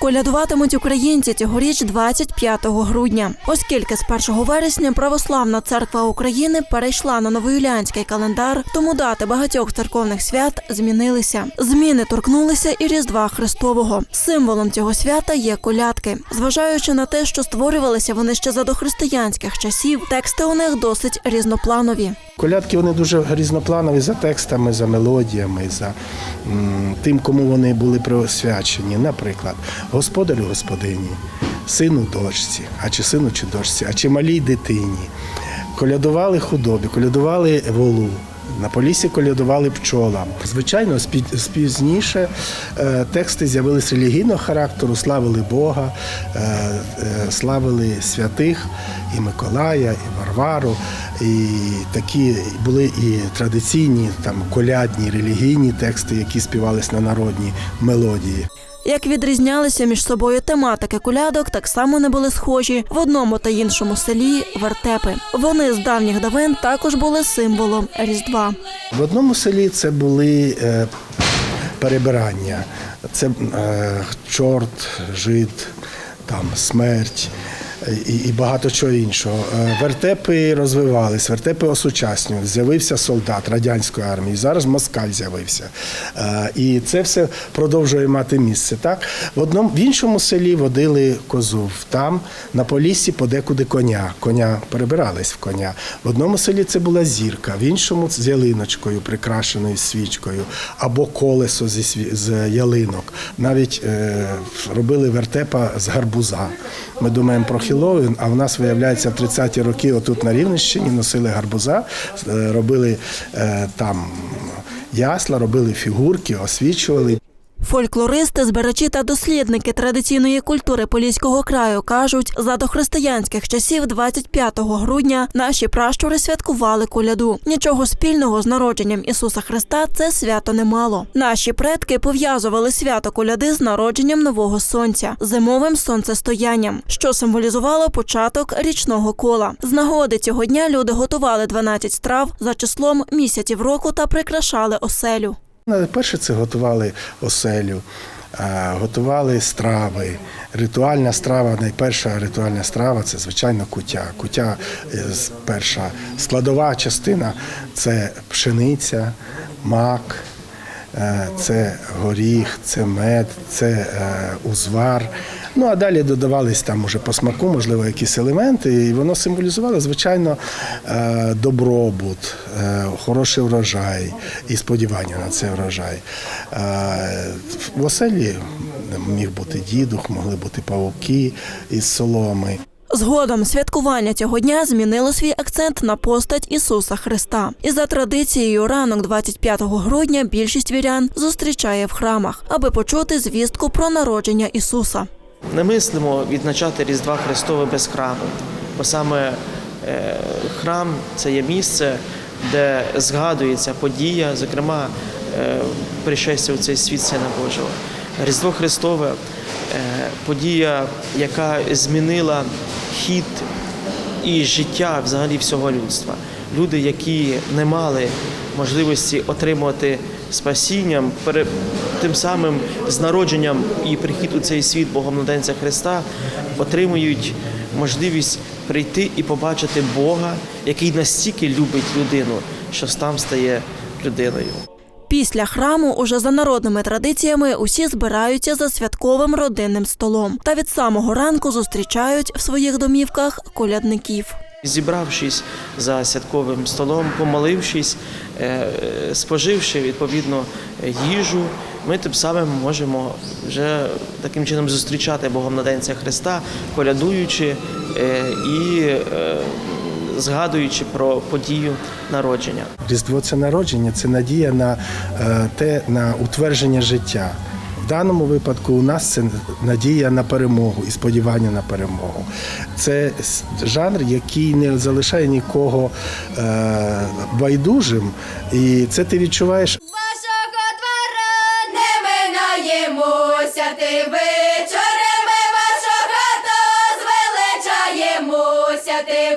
Колядуватимуть українці цьогоріч 25 грудня, оскільки з 1 вересня Православна церква України перейшла на новоюліанський календар, тому дати багатьох церковних свят змінилися. Зміни торкнулися і Різдва Христового. Символом цього свята є колядки. Зважаючи на те, що створювалися вони ще за дохристиянських часів, тексти у них досить різнопланові. Колядки вони дуже різнопланові за текстами, за мелодіями, за тим, кому вони були присвячені. Наприклад, господарю господині, сину дочці, а чи сину чи дочці, а чи малій дитині. Колядували худобі, колядували волу. На полісі колядували пчолам. Звичайно, спі- спізніше е, тексти з'явились релігійного характеру, славили Бога, е, е, славили святих і Миколая, і Варвару. І такі були і традиційні там колядні релігійні тексти, які співались на народні мелодії. Як відрізнялися між собою тематики колядок, так само не були схожі в одному та іншому селі вертепи. Вони з давніх давен також були символом Різдва. В одному селі це були е, перебирання. Це е, чорт, жид, там смерть. І, і багато чого іншого. Е, Вертепи розвивались, вертепи осучаснювалися. З'явився солдат радянської армії. Зараз москаль з'явився. Е, І це все продовжує мати місце. Так в одному в іншому селі водили козу. Там на полісі подекуди коня. Коня перебирались в коня. В одному селі це була зірка, в іншому з ялиночкою, прикрашеною свічкою, або колесо зі з ялинок. Навіть е, робили вертепа з гарбуза. Ми думаємо про Хіллоуін, а в нас виявляється в 30-ті роки, отут на Рівненщині носили гарбуза, е, робили е, там ясла, робили фігурки, освічували. Фольклористи, збирачі та дослідники традиційної культури Поліського краю кажуть, за дохристиянських часів 25 грудня наші пращури святкували коляду. Нічого спільного з народженням Ісуса Христа це свято не мало. Наші предки пов'язували свято коляди з народженням нового сонця, зимовим сонцестоянням, що символізувало початок річного кола. З нагоди цього дня люди готували 12 страв за числом місяців року та прикрашали оселю. Перше це готували оселю, готували страви. Ритуальна страва, найперша ритуальна страва це звичайно кутя. Кутя е, перша складова частина це пшениця, мак, це горіх, це мед, це е, узвар. Ну а далі додавались там уже по смаку, можливо, якісь елементи, і воно символізувало, звичайно, е, добробут, е, хороший врожай і сподівання на цей врожай. Е, В оселі міг бути дідух, могли бути павуки із соломи. Згодом святкування цього дня змінило свій акцент на постать Ісуса Христа. І за традицією, ранок 25 грудня більшість вірян зустрічає в храмах, аби почути звістку про народження Ісуса. Не мислимо відзначати Різдва Христове без храму, бо саме е, храм це є місце, де згадується подія, зокрема е, пришестя у цей світ Сина Божого. Різдво Христове е, подія, яка змінила хід і життя взагалі всього людства. Люди, які не мали можливості отримувати спасінням, тим самим з народженням і прихід у цей світ Богомладенця Христа, отримують можливість прийти і побачити Бога, який настільки любить людину, що сам стає людиною. Після храму, уже за народними традиціями, усі збираються за святковим родинним столом та від самого ранку зустрічають в своїх домівках колядників. Зібравшись за святковим столом, помолившись, е, споживши відповідно їжу, ми тим самим можемо вже таким чином зустрічати Богомладенця Христа, колядуючи е, і е, згадуючи про подію народження. Різдво це народження, це надія на е, те на утвердження життя. В даному випадку у нас це надія на перемогу і сподівання на перемогу. Це жанр, який не залишає нікого е, байдужим, і це ти відчуваєш Вашого двора не минаємося, ти вечори ми вашу хату звеличаємося, ти